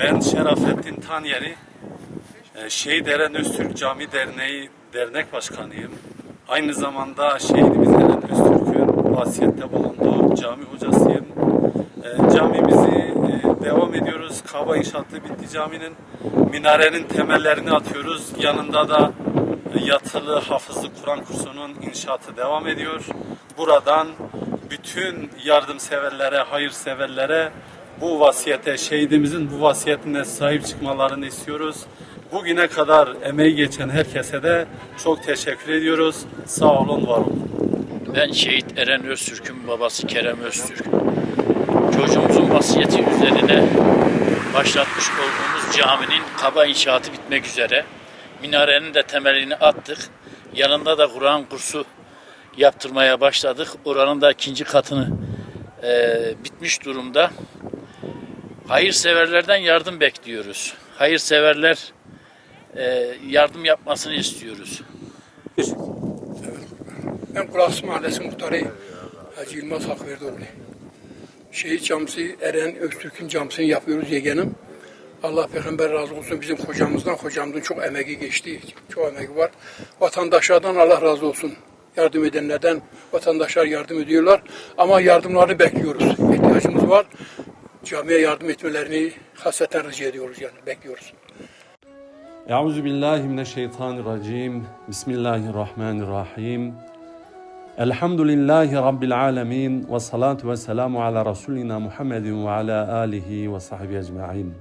Ben Şerafettin Tanyeri, e, Şehit Eren Öztürk Cami Derneği Dernek Başkanıyım. Aynı zamanda şehidimiz Eren Öztürk'ün vasiyette bulunduğu cami hocasıyım. E, Camimizi e, devam ediyoruz. Kaba inşaatlı bitti caminin. Minarenin temellerini atıyoruz. Yanında da yatılı hafızlı Kur'an kursunun inşaatı devam ediyor. Buradan bütün yardımseverlere, hayırseverlere bu vasiyete, şehidimizin bu vasiyetine sahip çıkmalarını istiyoruz. Bugüne kadar emeği geçen herkese de çok teşekkür ediyoruz. Sağ olun, var olun. Ben şehit Eren Öztürk'ün babası Kerem Öztürk. Çocuğumuzun vasiyeti üzerine başlatmış olduğumuz caminin kaba inşaatı bitmek üzere. Minarenin de temelini attık. Yanında da Kur'an kursu yaptırmaya başladık. Oranın da ikinci katını eee, bitmiş durumda. Hayırseverlerden yardım bekliyoruz. Hayırseverler eee, yardım yapmasını istiyoruz. Ben Kulaksı Mahallesi Muhtarı Hacı Yılmaz Hakverdoğlu. Şehit camisi Eren Öztürk'ün camisini yapıyoruz yeğenim. Allah peygamber razı olsun bizim hocamızdan, hocamızın çok emeği geçti. Çok emeği var. Vatandaşlardan Allah razı olsun. Yardım edenlerden vatandaşlar yardım ediyorlar. Ama yardımlarını bekliyoruz. İhtiyacımız var. Camiye yardım etmelerini hasreten rica ediyoruz yani bekliyoruz. Euzu billahi mineşşeytanirracim. Bismillahirrahmanirrahim. Elhamdülillahi Rabbil alemin. Ve salatu ve selamu ala Resulina Muhammedin ve ala alihi ve sahbihi ecma'in.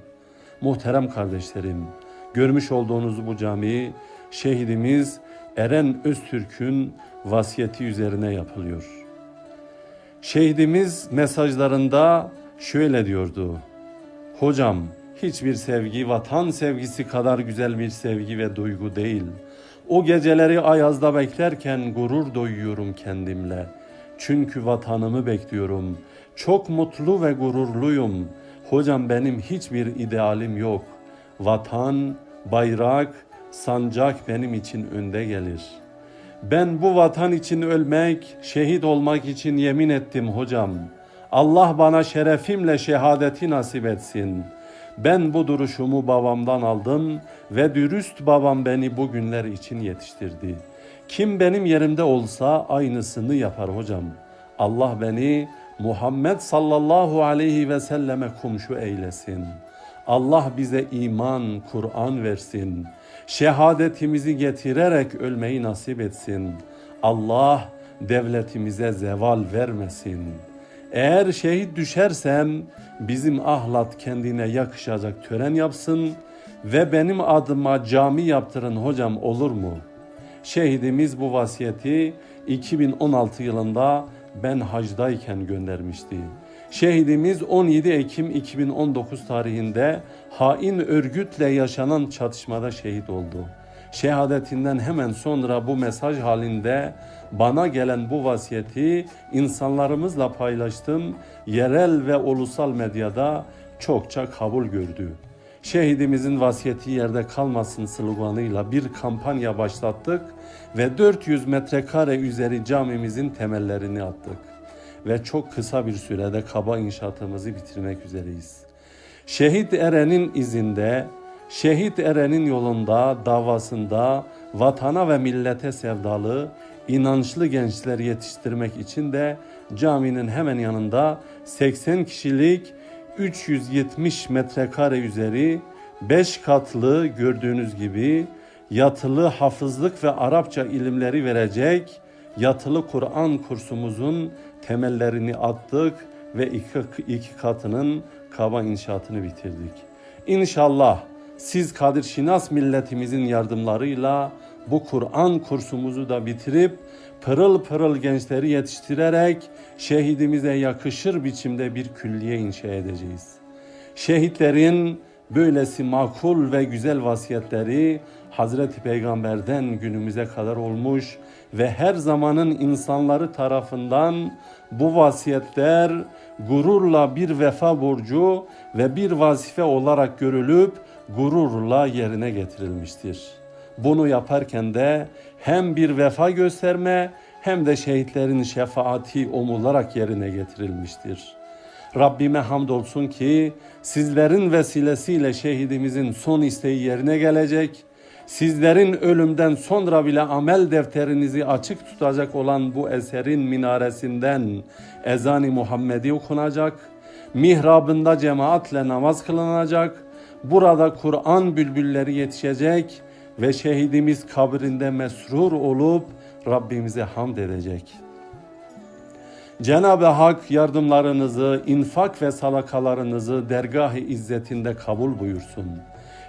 Muhterem kardeşlerim, görmüş olduğunuz bu cami şehidimiz Eren Öztürk'ün vasiyeti üzerine yapılıyor. Şehidimiz mesajlarında şöyle diyordu. Hocam, hiçbir sevgi vatan sevgisi kadar güzel bir sevgi ve duygu değil. O geceleri ayazda beklerken gurur duyuyorum kendimle. Çünkü vatanımı bekliyorum. Çok mutlu ve gururluyum. Hocam benim hiçbir idealim yok. Vatan, bayrak, sancak benim için önde gelir. Ben bu vatan için ölmek, şehit olmak için yemin ettim hocam. Allah bana şerefimle şehadeti nasip etsin. Ben bu duruşumu babamdan aldım ve dürüst babam beni bu günler için yetiştirdi. Kim benim yerimde olsa aynısını yapar hocam. Allah beni Muhammed sallallahu aleyhi ve selleme komşu eylesin. Allah bize iman, Kur'an versin. Şehadetimizi getirerek ölmeyi nasip etsin. Allah devletimize zeval vermesin. Eğer şehit düşersem bizim ahlat kendine yakışacak tören yapsın ve benim adıma cami yaptırın hocam olur mu? Şehidimiz bu vasiyeti 2016 yılında ben hacdayken göndermişti. Şehidimiz 17 Ekim 2019 tarihinde hain örgütle yaşanan çatışmada şehit oldu. Şehadetinden hemen sonra bu mesaj halinde bana gelen bu vasiyeti insanlarımızla paylaştım. Yerel ve ulusal medyada çokça kabul gördü. Şehidimizin vasiyeti yerde kalmasın sloganıyla bir kampanya başlattık ve 400 metrekare üzeri camimizin temellerini attık. Ve çok kısa bir sürede kaba inşaatımızı bitirmek üzereyiz. Şehit Eren'in izinde, Şehit Eren'in yolunda, davasında vatana ve millete sevdalı, inançlı gençler yetiştirmek için de caminin hemen yanında 80 kişilik 370 metrekare üzeri 5 katlı gördüğünüz gibi yatılı hafızlık ve Arapça ilimleri verecek yatılı Kur'an kursumuzun temellerini attık ve iki, iki katının kaba inşaatını bitirdik. İnşallah siz Kadir Şinas milletimizin yardımlarıyla bu Kur'an kursumuzu da bitirip pırıl pırıl gençleri yetiştirerek şehidimize yakışır biçimde bir külliye inşa edeceğiz. Şehitlerin böylesi makul ve güzel vasiyetleri Hazreti Peygamber'den günümüze kadar olmuş ve her zamanın insanları tarafından bu vasiyetler gururla bir vefa borcu ve bir vazife olarak görülüp gururla yerine getirilmiştir. Bunu yaparken de hem bir vefa gösterme hem de şehitlerin şefaati umularak yerine getirilmiştir. Rabbime hamdolsun ki sizlerin vesilesiyle şehidimizin son isteği yerine gelecek. Sizlerin ölümden sonra bile amel defterinizi açık tutacak olan bu eserin minaresinden ezan-ı Muhammedi okunacak. Mihrabında cemaatle namaz kılınacak. Burada Kur'an bülbülleri yetişecek ve şehidimiz kabrinde mesrur olup Rabbimize hamd edecek. Cenab-ı Hak yardımlarınızı, infak ve salakalarınızı dergah-ı izzetinde kabul buyursun.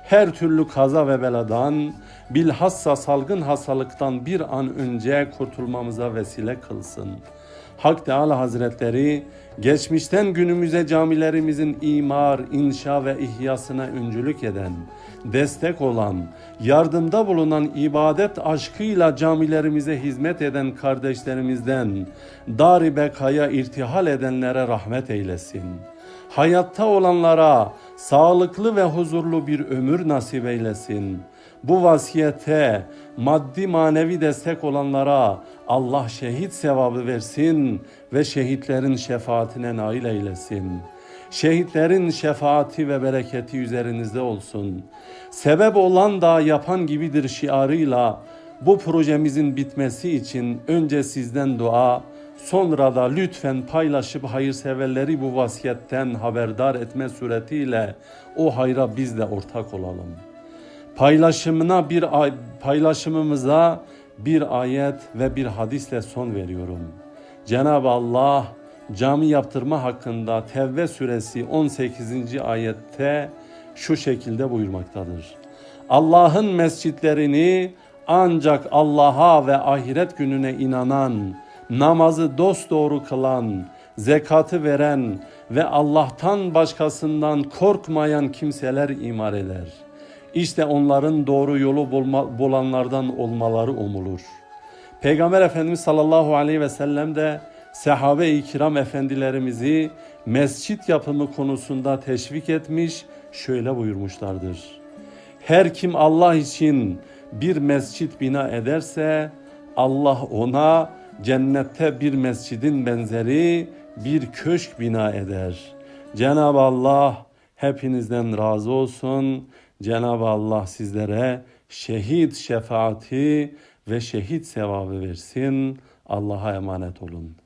Her türlü kaza ve beladan, bilhassa salgın hastalıktan bir an önce kurtulmamıza vesile kılsın. Hak Teala Hazretleri geçmişten günümüze camilerimizin imar, inşa ve ihyasına öncülük eden, destek olan, yardımda bulunan ibadet aşkıyla camilerimize hizmet eden kardeşlerimizden dar-ı bekaya irtihal edenlere rahmet eylesin. Hayatta olanlara sağlıklı ve huzurlu bir ömür nasip eylesin. Bu vasiyete maddi manevi destek olanlara Allah şehit sevabı versin ve şehitlerin şefaatine nail eylesin. Şehitlerin şefaati ve bereketi üzerinizde olsun. Sebep olan da yapan gibidir şiarıyla bu projemizin bitmesi için önce sizden dua, sonra da lütfen paylaşıp hayırseverleri bu vasiyetten haberdar etme suretiyle o hayra biz de ortak olalım. Paylaşımına bir ay- paylaşımımıza bir ayet ve bir hadisle son veriyorum. Cenab-ı Allah cami yaptırma hakkında Tevbe suresi 18. ayette şu şekilde buyurmaktadır. Allah'ın mescitlerini ancak Allah'a ve ahiret gününe inanan, namazı dosdoğru kılan, zekatı veren ve Allah'tan başkasından korkmayan kimseler imar eder. İşte onların doğru yolu bulma, bulanlardan olmaları umulur. Peygamber Efendimiz sallallahu aleyhi ve sellem de sahabe-i kiram efendilerimizi mescit yapımı konusunda teşvik etmiş, şöyle buyurmuşlardır. Her kim Allah için bir mescit bina ederse Allah ona cennette bir mescidin benzeri bir köşk bina eder. Cenab-ı Allah hepinizden razı olsun. Cenab-ı Allah sizlere şehit şefaati ve şehit sevabı versin. Allah'a emanet olun.